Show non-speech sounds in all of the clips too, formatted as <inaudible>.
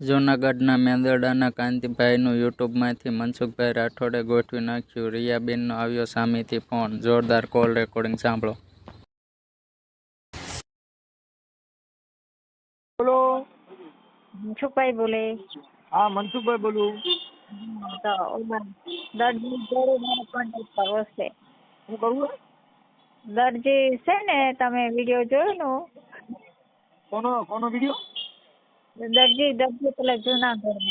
જૂનાગઢના મેંદરડાના કાંતિભાઈનું યુટ્યુબમાંથી મનસુખભાઈ રાઠોડે ગોઠવી નાખ્યું. રિયાબેનનો આવ્યો સામેથી ફોન. જોરદાર કોલ રેકોર્ડિંગ સાંભળો. બોલો. મનસુખભાઈ બોલે. હા મનસુખભાઈ બોલું. તો દરજી કોન્ટેક્ટ કરવો છે. હું કરું દરજી છે ને તમે વીડિયો જોયો કોનો કોનો વીડિયો? ને દરજી દરજી પેલા જુનાગઢ.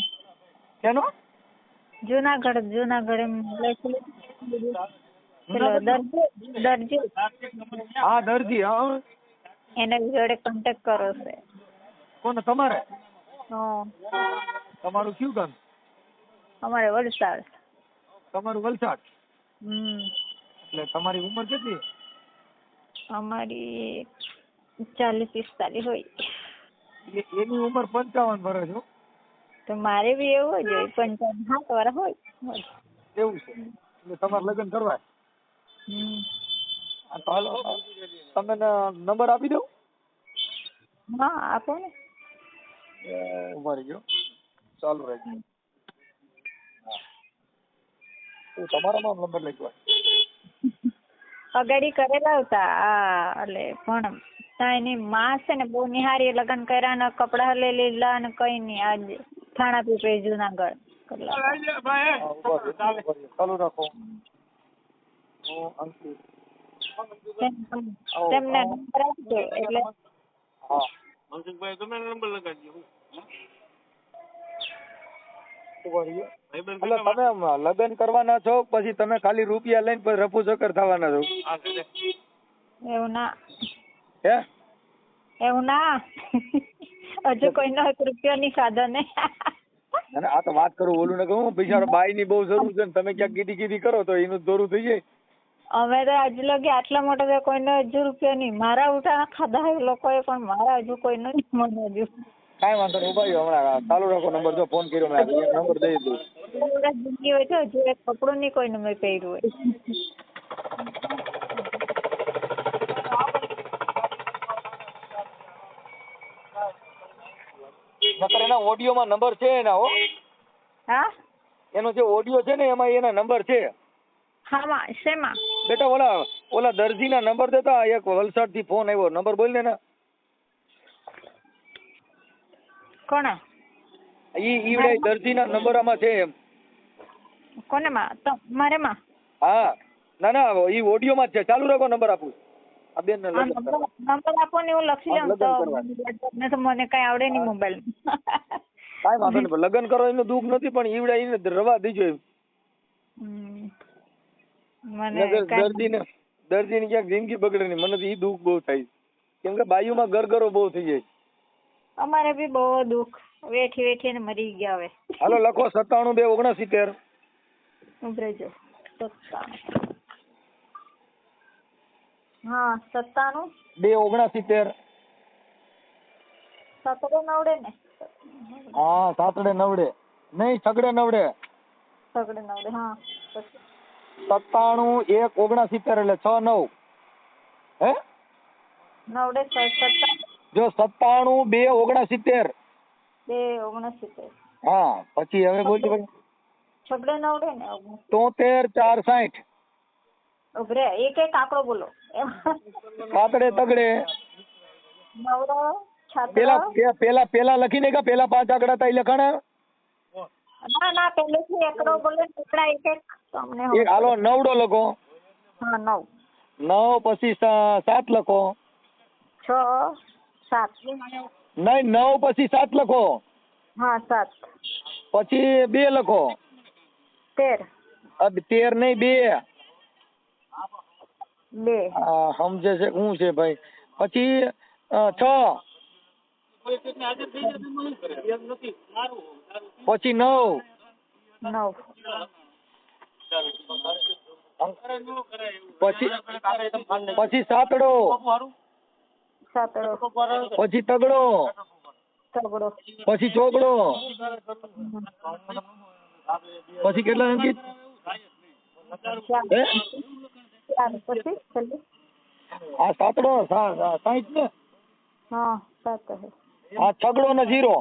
શેનો જુનાગઢ જુનાગઢ એમ પેલો દરજી દરજી. હા દરજી હા એના જોડે કોન્ટેક્ટ કરો છે. કોને તમારે? તમારું કયું ગામ? અમારે વલસાડ. તમારું વલસાડ? હમ. એટલે તમારી ઉંમર કેટલી? અમારી ચાલીસ પિસ્તાલીસ હોય. એ- એની ઉંમર પંચાવન વર્ષ હો. તો મારે બી એવું જ હોય પંચાવન સાત વર્ષ હોય. એવું છે. એટલે તમારે લગ્ન કરવા. હમ. હા તો હાલો તમે નંબર આપી દઉં? હા આપો ને. ઊભા ગયો ચાલુ રહેજો. તો તમારામાં નંબર લખ્યો <laughs> અગાડી કરેલા હતા આ એટલે પણ ત્યાં એની માં છે ને બહુ નિહારી લગ્ન કર્યા ને કપડા લઈ લીધા ને કઈ નહીં. આજ થાણા પીપળે જુનાગઢ તેમ- તેમને નંબર આપજો એટલે મનસુખભાઈ તમે નંબર લગાડજો. એટલે તમે લગ્ન કરવાના છો પછી તમે ખાલી રૂપિયા લઈને રફુ ચક્કર થવાના છો? એવું ના. હે? એવું ના. હજુ કોઈનો એક રૂપિયો નહીં ખાધો અને આ તો વાત કરું ઓલું ને કહું બિચારો બાઈ ની બહુ જરૂર છે ને તમે ક્યાંક કીધી કીધી કરો તો એનું દોરું થઈ જાય. અમે તો આજ લગી આટલા મોટા તો કોઈને હજુ રૂપિયા નહીં. મારા ઉઠાના ખાધા હોય લોકોએ પણ મારા હજુ કોઈનો નહીં મને હજુ. કાંઈ વાંધો નહીં ઊભા હમણાં. ચાલુ રાખો નંબર જો ફોન કર્યો મેં નંબર દઈ દઉં. જિંદગી હોય તો હજુ એક કપડું નહીં કોઈનું મેં પહેર્યું હોય. નકર એના ઓડિયોમાં નંબર છે એના હો. હા? એનો જે ઓડિયો છે ને એમાં એના નંબર છે. હામાં શેમાં? બેટા ઓલા ઓલા દરજીના નંબર દેતા એક વલસાડથી ફોન આવ્યો. નંબર બોલ ને ના કોના? ઈ ઈવડે દરજીના નંબર આમાં છે એમ. કોને માં તો મારે માં હા. ના ના ઈ ઓડિયોમાં જ છે. ચાલુ રાખો નંબર આપું. આ બેન ને નંબર આપો ને હું લખી લઉં તો મને તો મને કઈ આવડે નહીં મોબાઈલ કાંઈ વાંધો નહીં લગ્ન કરો એનું દુઃખ નથી પણ ઈવડે એને રવા દેજો એમ. મને દર્દીને દર્દીની ક્યાંક જિંદગી બગડે નહીં મને તો ઈ દુઃખ બહુ થાય. કેમ કે બાયુમાં ગરગરો બહુ થઈ જાય. અમારે બી બહુ દુઃખ વેઠી વેઠી ને મરી ગયા હવે. હાલો લખો સત્તાણું બે ઓગણસિત્તેર. ઉભરેજો સત્તાણું. હા સત્તાણું. બે ઓગણસિત્તેર. સતરે નવડે ને? હા સાતડે નવડે. નહીં સગડે નવડે. સગડે નવડે હા. સત્તાણું એક ઓગણસિત્તેર એટલે છ નવ. હે? નવડે સત્તાણું. જો સત્તાણું બે ઓગણસિત્તેર. બે ઓગણસિત્તેર. હા પછી હવે બોલજો. ભાઈ નવડે ને તોતેર ચાર સાઠ. ઉભરે એક એક આંકડો બોલો. સાતડે તગડે. નવરો પેલા પેલા પેલા લખીને કે પેલા પાંચ આંકડા તા ઈ લખાણા? ના ના પહેલેથી એકડો બોલે ટુકડા એક એક. તમને એક હાલો નવડો લખો. હા નવ. નવ પછી સાત લખો. છ સાત. નહીં નવ પછી સાત લખો. હા સાત. પછી બે લખો. તેર. તેર નહીં બે. બે. આ સમજે છે શું છે ભાઈ? પછી છ. પછી નવ. નવ. પછી પછી સાતડો. સાતડો. પછી તગડો. તગડો. પછી ચોગડો. પછી કેટલા અંકિત? ચાર પછી છેલ્લે આ સાતડો સા- સા- ને હા સાત હે. આ છગડો ને જીરો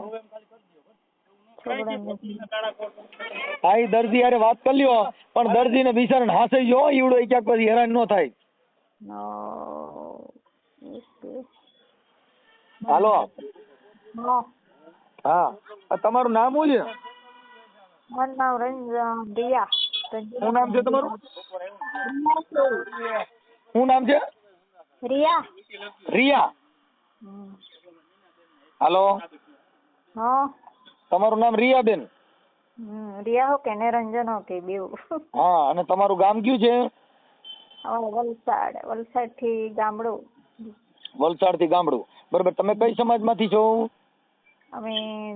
હા દર્દી યારે વાત કરી લ્યો પણ દર્દીને બિચારાને હાસે જો ઈવડો ક્યાંક પછી હેરાન ન થાય. હાલો. હા. તમારું નામ શું છે? મારું નામ રંજન રિયા શું નામ છે તમારું? શું નામ છે? રિયા. રિયા. હાલો. હા. તમારું નામ રિયા બેન રિયા હો કે ને રંજન હો કે બેવ હા અને તમારું ગામ કયું છે? વલસાડ વલસાડ. થી ગામડું. વલસાડથી ગામડું. બરોબર તમે કઈ સમાજમાંથી છો? અમે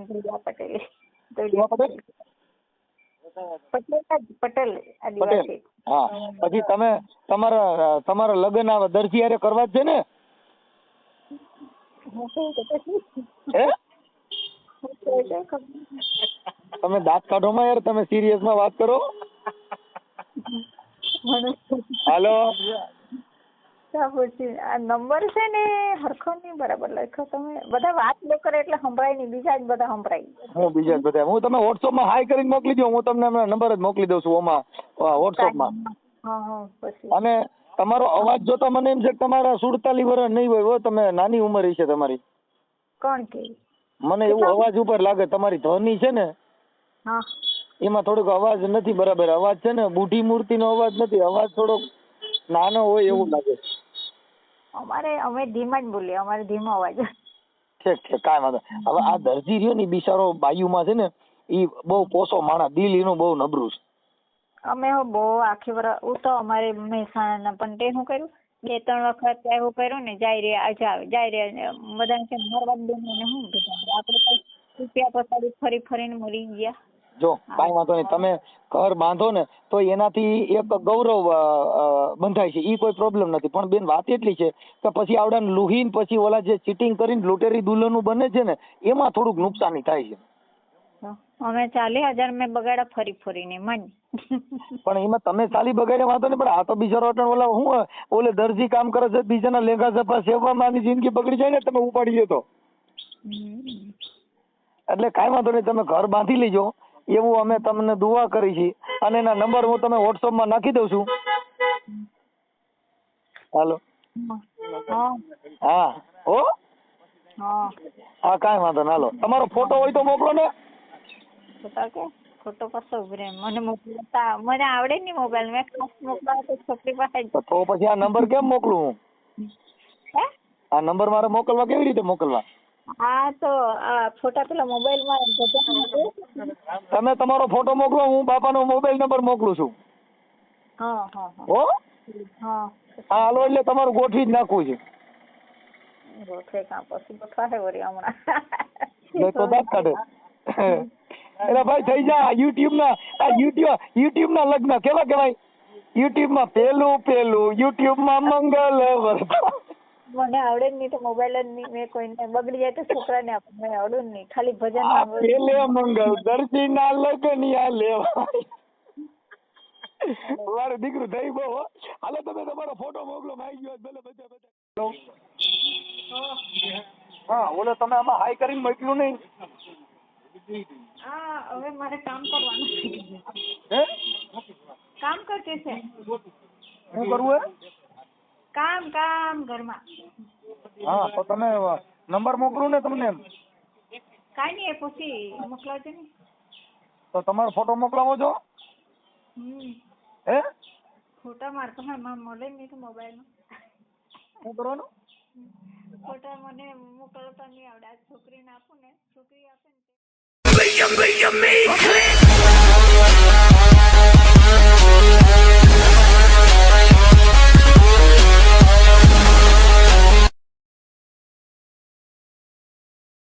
ધ્રુવા પટેલ. ધ્રુવા પટેલ? પટેલ પટેલ હા. પછી તમે તમારા તમારા લગ્ન આ દરજી હારે કરવા જ છે ને? તમે દાંત કાઢો માં યાર તમે સિરિયસમાં વાત કરો. હેલો? પછી આ નંબર છે ને હરખો નહીં બરાબર લખ્યો તમે. બધા વાત ન કરે એટલે સંભળાય નહીં. બીજા જ બધા સંભળાય. હું બીજા જ બધા. હું તમે માં હાઈ કરીને મોકલી દો. હું તમને નંબર જ મોકલી દઉં છું ઓમાં માં પછી. અને તમારો અવાજ જોતા મને એમ છે કે તમારા સુડતાલી વર્ષ નહીં હોય. તમે નાની ઉંમર છે તમારી. કોણ કે? મને એવું અવાજ ઉપર લાગે. તમારી ધ્વનિ છે ને હા. એમાં થોડોક અવાજ નથી બરાબર. અવાજ છે ને બુઢી મૂર્તિનો અવાજ નથી. અવાજ થોડોક નાનો હોય એવું લાગે અમારે અમે ધીમા જ બોલીએ અમારે ધીમો અવાજ. ઠીક ઠીક કાંઈ વાંધો. હવે આ દરજી રહ્યો ને બિચારો બાયુમાં છે ને ઈ બહુ પોસો માણસ દિલ એનું બહુ નબળું છે. અમે હો બહુ આખી વર હું તો અમારે મહેસાણાના પણ તે શું કર્યું? બે ત્રણ વખત એવું કર્યું ને જાય રે આજે આવે જાય રે બધાને કે મરવા દે ને શું? આપણે તો રૂપિયા પસાડી ફરી ફરીને મરી ગયા. જો કાંઈ વાંધો નહીં. તમે ઘર બાંધો ને તો એનાથી એક ગૌરવ બંધાય છે. એ કોઈ પ્રોબ્લેમ નથી. પણ બેન વાત એટલી છે કે પછી આવડાને લુહીન પછી ઓલા જે ચીટિંગ કરીને લૂંટેરી દુલ્હનું બને છે ને એમાં થોડુંક નુકસાની થાય છે. અમે ચાલી હજાર મેં બગાડ્યા ફરી ફરીને મન. પણ એમાં તમે ચાલી બગાડ્યા વાંધો નહીં. પણ આ તો બિચારો અટણ ઓલા હું ઓલે દરજી કામ કરે છે બીજાના લેંગા સફા સેવામાં જિંદગી બગડી જાય ને તમે ઉપાડી લ્યો તો. એટલે કાંઈ વાંધો નહીં. તમે ઘર બાંધી લેજો. એવું અમે તમને દુઆ કરી છે અને એના નંબર હું તમે WhatsApp માં નાખી દઉં છું. હાલો. હા. હા. હો? કાંઈ વાંધો ના હાલો. તમારો ફોટો હોય તો મોકલો ને. ફોટો પાછો ઉભરે. મને મોકલતા મને આવડે નહીં મોબાઈલ. મેં ખાસ મોકલાવ તો છોકરી પાસે તો તો પછી આ નંબર કેમ મોકલું હું? હે? આ નંબર મારે મોકલવા કેવી રીતે મોકલવા? હા તો આ ફોટા પેલા મોબાઈલમાં તમે તમારો ફોટો મોકલો હું બાપાનો મોબાઈલ નંબર મોકલું છું. હા હા હા. હો? હાલો એટલે તમારું ગોઠવી જ નાખવું છે. ગોઠવે કાં પછી? ગોઠવાશે વળી હમણાં. નહીં તો દાંત કાઢે. એટલે ભાઈ થઈ જા. યુટ્યુબ ના આ યુટ્યુબ યુટ્યુબ ના લગ્ન કેવા કેવાય યુટ્યુબમાં પેલું પેલું યુટ્યુબમાં મંગલ વર્તા મને આવડે જ નહીં તો મોબાઈલ જ નહીં. મેં કોઈને બગડી જાય તો છોકરાને આપું. મને આવડું જ નહીં. ખાલી ભજન આ લેવા મંગલ દર્શી ના લગ્ન યા લેવાય. મારું દીકરું થઈ બહુ હો. હાલો તમે તમારો ફોટો મોકલો. માઈ ગયો ભલે બધા બધા હા બોલો તમે આમાં હાઈ કરીને મોકલ્યું નહીં. હા હવે મારે કામ કરવાનું હે? કામ કરતી છે. શું કરવું હે? કામ કામ ઘરમાં. હા તો તમે નંબર મોકલું ને તમને. કાંઈ નહીં એ પછી મોકલાવજો ને. તો તમારો ફોટો મોકલાવો છો હે? ફોટા મારે તો માં મળે નહીં તો નો શું કરવાનું? ફોટા મને મોકલતા નહીં આવડે. છોકરીને આપું ને છોકરી આપે ને